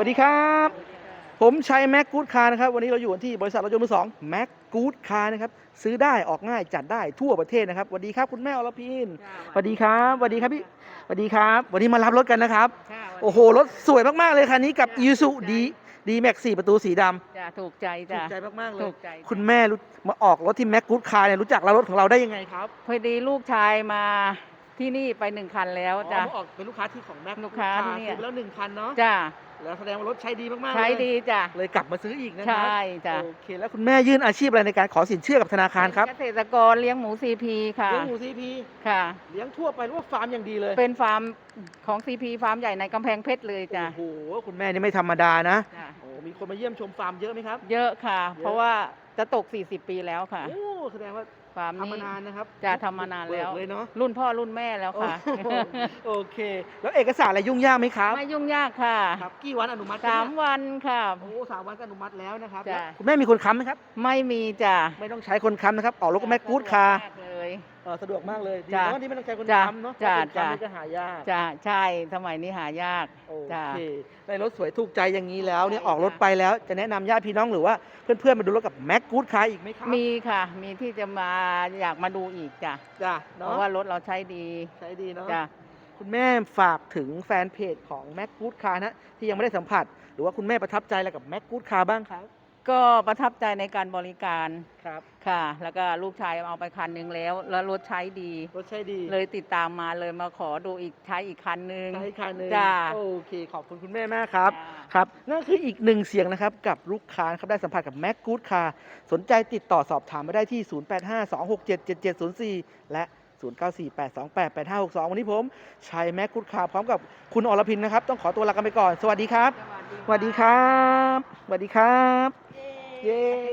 วัสดีครับ ผมชัยแม็กกูดคาร์นะครับวันนี้เราอยู่กันที่บริษัทรถยนต์มือสองแม็กกูดคาร์นะครับซื้อได้ออกง่ายจัดได้ทั่วประเทศนะครับสวัสดีครับคุณแม่อรพินสวัสดีครับสวัสดีครับพี่สวัสดีครับ วันนี้มารับรถกันนะครับ โอ้โหรถสวยมากๆเลยคันนี้กับ i s u d d m a x 4ประตูสีดำจ้ะถูกใจถูจ้ะกใจมากๆเลยถูกใจจ้ะคุณแม่รู้มาออกรถที่แม็กกูดคาร์เนี่ยรู้จักเรารถของเราได้ยังไงครับพอดีลูกชายมาที่นี่ไปหนึ่งคันแล้วอ๋อจ้ะมาออกเป็นลูกค้าที่ของแม็กลูกค้าที่เนี่ยซื้อไปแล้วหนึ่งคันเนาะจ้ะ แล้วแสดงว่ารถใช้ดีมากๆใช้เลยดีจ้ะเลยกลับมาซื้ออีกนะคใชรับ่จ้ะโอเคแล้วคุณแม่ยื่นอาชีพอะไรในการขอสินเชื่อกับธนาคารครับเกษตรกรเลี้ยงหมูซีพีค่ะเลี้ยงหมูซีพีค่ะ เลี้ยงทั่วไปหรือว่าฟาร์มอย่างดีเลยเป็นฟาร์มของซีพีฟาร์มใหญ่ในกำแพงเพชรเลยจ้ะโอ้โหคุณแม่นี่ไม่ธรรมดานะจ้ะโอ้มีคนมาเยี่ยมชมฟาร์มเยอะไหมครับ เยอะค่ะ เยอะ เพราะว่าจะตก 40 ปีแล้วค่ะ โอ้แสดงว่าฟาร์มทำมานี้ นานนะครับจะทำมานานแล้วเบิกเลยเนาะรุ่นพ่อรุ่นแม่แล้วค่ะ โอ้โหโอเค แล้วเอกสารอะไรยุ่งยากไหมครับไม่ยุ่งยากค่ะ ครับ กี่วันอนุมัติสามวันค่ะ โอ้สามวันก็อนุมัติแล้วนะครับจ้ะ แล้วคุณแม่มีคนค้ำไหมครับ ไม่มีจ้ะไม่ต้องใช้คนค้ำนะครับ ออกรถก็แม็กกูดคาร์สะดวกมากเลย เออสะดวกมากเลยดีจ้ะเนาะที่ไม่ต้องใช้คนจ้ะค้ำเนาะจ้ะเพราะคนค้ำจ้ะ นี่จะหายากจ้ะใช่สมัยนี้หายาก โอจ้ะ เคในรถสวยถูกใจอย่างนี้แล้วเนี่ยใช่ออกรถจ้ะไปแล้วจะแนะนำญาติพี่น้องหรือว่าเพื่อนๆมาดูรถกับแม็กกูดคาร์อีกไหมครับมีค่ะ มีที่จะมาอยากมาดูอีกจ้ะจ้ะเพเนาะราะว่ารถเราใช้ดีใช้ดีเนาะ จ้ะ คุณแม่ฝากถึงแฟนเพจของแม็กกูดคาร์นะที่ยังไม่ได้สัมผัส หรือว่าคุณแม่ประทับใจอะไรกับแม็กกูดคาร์บ้างครับ ก็ประทับใจในการบริการครับค่ะ แล้วก็ลูกชายเอาไปคันหนึ่งแล้ว แล้วรถใช้ดี รถใช้ดีเลยติดตามมาเลยมาขอดูอีกใช้อีกคันหนึ่งใช้คันหนึงจ้ะโอเค ขอบคุณคุณแม่มากครับจ้ะครับนั่นคืออีกหนึ่งเสียงนะครับกับลูกค้านะครับได้สัมผัสกับแม็กกูดคาร์สนใจติดต่อสอบถามมาได้ที่ 0852677704 และ 0948288562 วันนี้ผมชัยแม็กกูดคาพร้อมกับคุณอรพินนะครับ ต้องขอตัวลากันไปก่อน สวัสดีครับ สวัสดีครับ สวัสดีครับ เย้